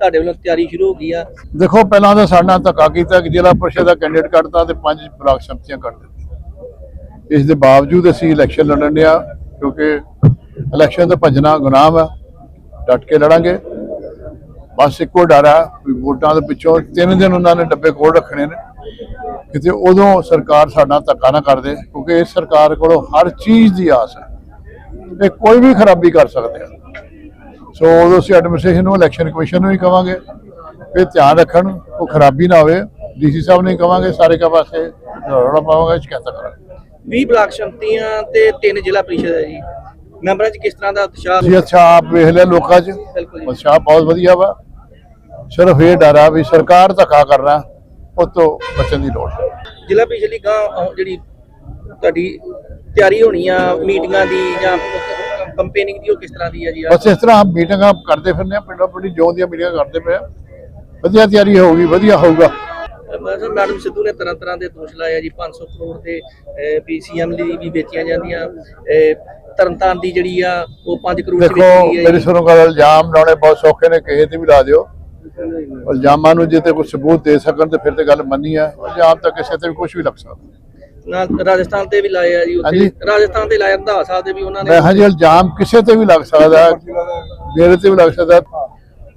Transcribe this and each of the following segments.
ਤੁਹਾਡੇ ਵੱਲੋਂ ਤਿਆਰੀ ਸ਼ੁਰੂ ਹੋ ਗਈ ਆ? ਦੇਖੋ, ਪਹਿਲਾਂ ਤਾਂ ਸਾਡਾ ਧੱਕਾ ਕੀਤਾ ਕਿ ਜ਼ਿਲ੍ਹਾ ਪਰਿਸ਼ਦ ਦਾ ਕੈਂਡੀਡੇਟ ਕੱਢਤਾ ਤੇ ਪੰਜ ਬਲਾਕ ਸੰਮਤੀਆਂ ਕੱਢ ਦਿੱਤੀਆਂ। ਇਸ ਦੇ ਬਾਵਜੂਦ ਅਸੀਂ ਇਲੈਕਸ਼ਨ ਲੜਨ ਡਿਆ ਕਿਉਂਕਿ ਇਲੈਕਸ਼ਨ ਤੋਂ ਭੱਜਣਾ ਗੁਨਾਹ ਹੈ ਡਟ ਕੇ ਲੜਾਂਗੇ। ਬਸ ਇੱਕੋ ਡਰ ਹੈ ਵੀ ਵੋਟਾਂ ਦੇ ਪਿੱਛੋਂ ਤਿੰਨ ਦਿਨ ਉਹਨਾਂ ਨੇ ਡੱਬੇ ਕੋਲ ਰੱਖਣੇ ਨੇ। ਕਿਤੇ ਉਦੋਂ ਸਰਕਾਰ ਸਾਡਾ ਧੱਕਾ ਨਾ ਕਰਦੇ ਕਿਉਂਕਿ ਇਸ ਸਰਕਾਰ ਕੋਲੋਂ ਹਰ ਚੀਜ਼ ਦੀ ਆਸ ਹੈ ਇਹ ਕੋਈ ਵੀ ਖਰਾਬੀ ਕਰ ਸਕਦੇ ਆ। ਸੋ ਉਦੋਂ ਅਸੀਂ ਐਡਮਿਨਿਸਟ੍ਰੇਸ਼ਨ ਨੂੰ ਇਲੈਕਸ਼ਨ ਕਮਿਸ਼ਨ ਨੂੰ ਵੀ ਕਵਾਂਗੇ। ਵੀ ਧਿਆਨ ਰੱਖਣ ਉਹ ਖਰਾਬੀ ਨਾ ਹੋਵੇ। ਡੀਸੀ ਸਾਹਿਬ ਨੇ ਕਵਾਂਗੇ ਸਾਰੇ ਕਾ ਪਾਸੇ ਰੌਲਾ ਪਾਵਾਂਗੇ ਸ਼ਿਕਾਇਤਾਂ ਕਰਾਂਗੇ। 20 ਬਲਾਕ ਸੰਮਤੀਆਂ ਤੇ ਤਿੰਨ ਜ਼ਿਲ੍ਹਾ ਪਰਿਸ਼ਦ ਹੈ ਜੀ। ਮੈਂਬਰਾਂ 'ਚ ਕਿਸ ਤਰ੍ਹਾਂ ਦਾ ਉਤਸ਼ਾਹ? ਜੀ ਅੱਛਾ ਆਪ ਵੇਖ ਲਿਆ ਲੋਕਾਂ 'ਚ। ਬਿਲਕੁਲ ਜੀ। ਉਤਸ਼ਾਹ ਬਹੁਤ ਵਧੀਆ ਵਾ। ਸਿਰਫ ਇਹ ਡਰ ਆ ਵੀ ਸਰਕਾਰ ਧੱਕਾ ਕਰਨਾ ਉਹ ਤੋਂ ਬਚਣ ਦੀ ਲੋੜ ਹੈ ਜ਼ਿਲ੍ਹਾ ਪਰਿਸ਼ਦ ਦੀ ਗਾਂ ਜਿਹੜੀ ਤੁਹਾਡੀ ਤਿਆਰੀ ਹੋਣੀ ਆ ਮੀਟਿੰਗਾਂ ਦੀ ਜਾਂ ਕੰਪੇਨਿੰਗ ਦੀ ਉਹ ਕਿਸ ਤਰ੍ਹਾਂ ਦੀ ਆ ਜੀ? ਬਸ ਇਸ ਤਰ੍ਹਾਂ ਮੀਟਿੰਗਾਂ ਕਰਦੇ ਫਿਰਨੇ ਆ ਪਿੰਡੋਂ ਪਿੰਡੀ ਜੋਨ ਦੀਆਂ ਮੀਟਿੰਗਾਂ ਕਰਦੇ ਪਏ ਆ ਵਧੀਆ ਤਿਆਰੀ ਹੋਊਗੀ ਵਧੀਆ ਹੋਊਗਾ। ਮੈਂ ਮੈਡਮ ਸਿੱਧੂ ਨੇ ਤਰ੍ਹਾਂ ਤਰ੍ਹਾਂ ਦੇ ਦੋਸ਼ ਲਾਏ ਆ ਜੀ 500 ਕਰੋੜ ਦੇ ਪੀਸੀਐਮ ਲਈ ਵੀ ਵੇਚੀਆਂ ਜਾਂਦੀਆਂ। ਤਰਨਤਾਰਨ ਦੀ ਜਿਹੜੀ ਆ ਉਹ 5 ਕਰੋੜ ਦੀ ਦੇਖੋ ਹੈ ਮੇਰੀ। ਸੁਣੋ ਗੱਲ ਇਲਜ਼ਾਮ ਲਾਉਣੇ ਬਹੁਤ ਸੌਖੇ ਨੇ ਕਿਸੇ ਤੇ ਵੀ ਲਾ ਦਿਓ। ਇਲਜ਼ਾਮਾਂ ਨੂੰ ਜੇ ਤੇ ਕੋਈ ਸਬੂਤ ਦੇ ਸਕਣ ਤੇ ਫਿਰ ਤੇ ਗੱਲ ਮੰਨੀ ਹੈ ਇਲਜ਼ਾਮ ਤਾਂ ਕਿਸੇ ਤੇ ਵੀ ਕੁਝ ਵੀ ਲੱਗ ਸਕਦਾ। ਨਾਲ ਰਾਜਸਥਾਨ ਤੇ ਵੀ ਲਾਏ ਆ ਜੀ ਉੱਥੇ ਹਾਂਜੀ। ਰਾਜਸਥਾਨ ਤੇ ਲਾਏ ਰੰਧਾਵਾ ਸਾਹਿਬ ਦੇ ਵੀ ਉਹਨਾਂ ਨੇ ਮੈਂ ਹਾਂ ਜੀ ਇਲਜ਼ਾਮ ਕਿਸੇ ਤੇ ਵੀ ਲੱਗ ਸਕਦਾ ਹੈ। ਮੇਰੇ ਤੇ ਵੀ ਲੱਗ ਸਕਦਾ ਹੈ।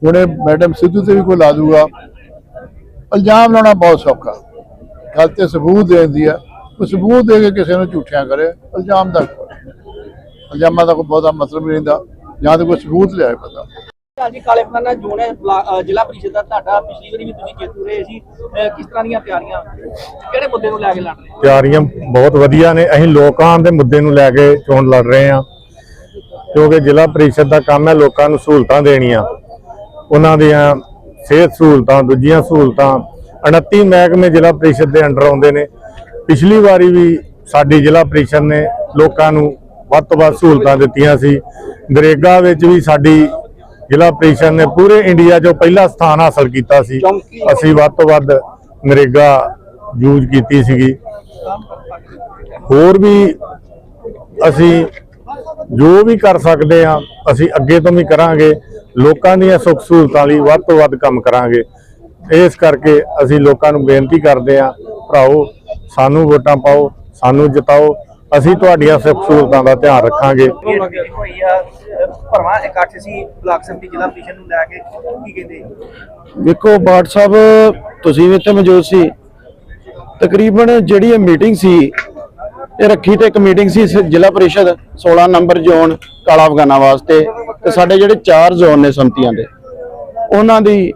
ਹੁਣੇ ਮੈਡਮ ਸਿੱਧੂ ਤੇ ਵੀ ਕੋਈ ਲਾ ਦੂਗਾ ਇਲਜ਼ਾਮ ਲਾਉਣਾ ਬਹੁਤ ਸੌਖਾ ਗੱਲ ਤੇ ਸਬੂਤ ਦੇ ਦਿੰਦੀ ਆ ਉਹ ਸਬੂਤ ਦੇ ਕੇ ਕਿਸੇ ਨੂੰ ਝੂਠਿਆਂ ਕਰੇ ਇਲਜ਼ਾਮ ਦਾ ਇਲਜ਼ਾਮਾਂ ਦਾ ਕੋਈ ਬਹੁਤਾ ਮਤਲਬ ਨਹੀਂ ਹੁੰਦਾ ਜਾਂ ਤਾਂ ਕੋਈ ਸਬੂਤ ਲਿਆਏ ਪਤਾ ਜੀ ਕਾਲੇ ਫਾਨਾ ਜੋਨ ਹੈ ਜ਼ਿਲ੍ਹਾ ਪਰਿਸ਼ਦ ਦਾ ਤੁਹਾਡਾ ਪਿਛਲੀ ਵਾਰੀ ਵੀ ਤੁਸੀਂ ਜੇਤੂ ਰਹੇ ਸੀ ਕਿਸ ਤਰ੍ਹਾਂ ਦੀਆਂ ਤਿਆਰੀਆਂ, ਕਿਹੜੇ ਮੁੱਦੇ ਨੂੰ ਲੈ ਕੇ ਲੜ ਰਹੇ ਤਿਆਰੀਆਂ ਬਹੁਤ ਵਧੀਆ ਨੇ, ਅਸੀਂ ਲੋਕਾਂ ਦੇ ਮੁੱਦੇ ਨੂੰ ਲੈ ਕੇ ਚੋਣ ਲੜ ਰਹੇ ਹਾਂ। ਕਿਉਂਕਿ ਜ਼ਿਲ੍ਹਾ ਪ੍ਰੀਸ਼ਦ ਦਾ ਕੰਮ ਹੈ ਲੋਕਾਂ ਨੂੰ ਸਹੂਲਤਾਂ ਦੇਣੀਆਂ। ਉਹਨਾਂ ਦੀਆਂ ਸਿਹਤ ਸਹੂਲਤਾਂ, ਦੂਜੀਆਂ ਸਹੂਲਤਾਂ 29 ਮਹਿਕਮੇ ਜ਼ਿਲ੍ਹਾ ਪ੍ਰੀਸ਼ਦ ਦੇ ਅੰਡਰ ਆਉਂਦੇ ਨੇ। ਪਿਛਲੀ ਵਾਰੀ ਵੀ ਸਾਡੀ ਜ਼ਿਲ੍ਹਾ ਪ੍ਰੀਸ਼ਦ ਨੇ ਲੋਕਾਂ ਨੂੰ ਵੱਧ ਤੋਂ ਵੱਧ ਸਹੂਲਤਾਂ ਦਿੱਤੀਆਂ ਸੀ। ਨਰੇਗਾ ਵਿੱਚ ਵੀ ਸਾਡੀ ਜ਼ਿਲ੍ਹਾ ਪ੍ਰੀਸ਼ਦ ਨੇ ਪੂਰੇ ਇੰਡੀਆ 'ਚੋਂ ਪਹਿਲਾ ਸਥਾਨ ਹਾਸਲ ਕੀਤਾ ਸੀ। ਅਸੀਂ ਵੱਧ ਤੋਂ ਵੱਧ ਨਰੇਗਾ ਯੂਜ਼ ਕੀਤੀ ਸੀਗੀ। ਹੋਰ ਵੀ ਅਸੀਂ ਜੋ ਵੀ ਕਰ ਸਕਦੇ ਆ ਅਸੀਂ ਅੱਗੇ ਤੋਂ ਵੀ ਕਰਾਂਗੇ। ਲੋਕਾਂ ਦੀਆਂ ਸੁੱਖ ਸਹੂਲਤਾਂ ਲਈ ਵੱਧ ਤੋਂ ਵੱਧ ਕੰਮ ਕਰਾਂਗੇ। ਇਸ ਕਰਕੇ ਅਸੀਂ ਲੋਕਾਂ ਨੂੰ ਬੇਨਤੀ ਕਰਦੇ ਆ ਭਰਾਓ ਸਾਨੂੰ ਵੋਟਾਂ ਪਾਓ ਸਾਨੂੰ ਜਿਤਾਓ। ਅਸੀਂ ਤੁਹਾਡੀਆਂ ਸੁੱਖ ਸਹੂਲਤਾਂ ਦਾ ਧਿਆਨ ਰੱਖਾਂਗੇ। ਹੋਈ ਆ ਭਰਵਾ ਇਕੱਠ ਸੀ ਬਲਾਕ ਸੰਮਤੀ ਜ਼ਿਲ੍ਹਾ ਪਰਿਸ਼ਦ ਨੂੰ ਲੈ ਕੇ ਕੀ ਕਹਿੰਦੇ? ਵੇਖੋ ਬਾਟ ਸਾਹਿਬ ਤੁਸੀਂ ਵੀ ਇੱਥੇ ਮੌਜੂਦ ਸੀ। ਤਕਰੀਬਨ ਜਿਹੜੀ ਇਹ ਮੀਟਿੰਗ ਸੀ ਇਹ ਰੱਖੀ ਤੇ ਇੱਕ ਮੀਟਿੰਗ ਸੀ ਸ- ਜ਼ਿਲ੍ਹਾ ਪਰਿਸ਼ਦ 16 ਨੰਬਰ ਜ਼ੋਨ ਕਾਲਾ ਅਫਗਾਨਾ ਵਾਸਤੇ। ਤੇ ਸਾਡੇ ਜਿਹੜੇ ਚਾਰ ਜ਼ੋਨ ਨੇ ਸੰਮਤੀਆਂ ਦੇ ਉਹਨਾਂ ਦੀ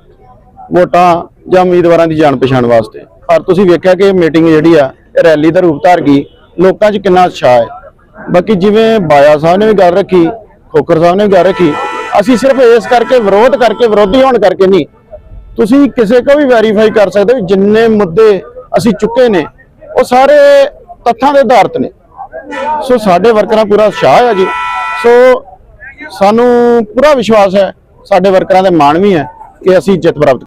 ਵੋਟਾਂ ਜਾਂ ਉਮੀਦਵਾਰਾਂ ਦੀ ਜਾਣ ਪਛਾਣ ਵਾਸਤੇ। ਪਰ ਤੁਸੀਂ ਵੇਖਿਆ ਕਿ ਇਹ ਮੀਟਿੰਗ ਜਿਹੜੀ ਆ ਇਹ ਰੈਲੀ ਦਾ ਰੂਪ ਧਾਰ ਗਈ। ਲੋਕਾਂ 'ਚ ਕਿੰਨਾ ਉਤਸ਼ਾਹ ਹੈ। ਬਾਕੀ ਜਿਵੇਂ ਬਾਇਆ ਸਾਹਿਬ ਨੇ ਵੀ ਗੱਲ ਰੱਖੀ ਖੋਕਰ ਸਾਹਿਬ ਨੇ ਵੀ ਗੱਲ ਰੱਖੀ, ਅਸੀਂ ਸਿਰਫ ਇਸ ਕਰਕੇ ਵਿਰੋਧ ਕਰਕੇ, ਵਿਰੋਧੀ ਹੋਣ ਕਰਕੇ ਨਹੀਂ। ਤੁਸੀਂ ਕਿਸੇ ਕੋ ਵੀ ਵੈਰੀਫਾਈ ਕਰ ਸਕਦੇ ਹੋ, ਜਿੰਨੇ ਮੁੱਦੇ ਅਸੀਂ ਚੁੱਕੇ ਨੇ, ਉਹ ਸਾਰੇ ਤੱਥਾਂ ਦੇ ਆਧਾਰਤ ਨੇ। ਸੋ ਸਾਡੇ ਵਰਕਰਾਂ ਪੂਰਾ ਉਤਸ਼ਾਹ ਹੈ ਜੀ। ਸੋ ਸਾਨੂੰ ਪੂਰਾ ਵਿਸ਼ਵਾਸ ਹੈ, ਸਾਡੇ ਵਰਕਰਾਂ ਦੇ ਮਾਣ ਵੀ ਹੈ ਕਿ ਅਸੀਂ ਜਿੱਤ ਪ੍ਰਾਪਤ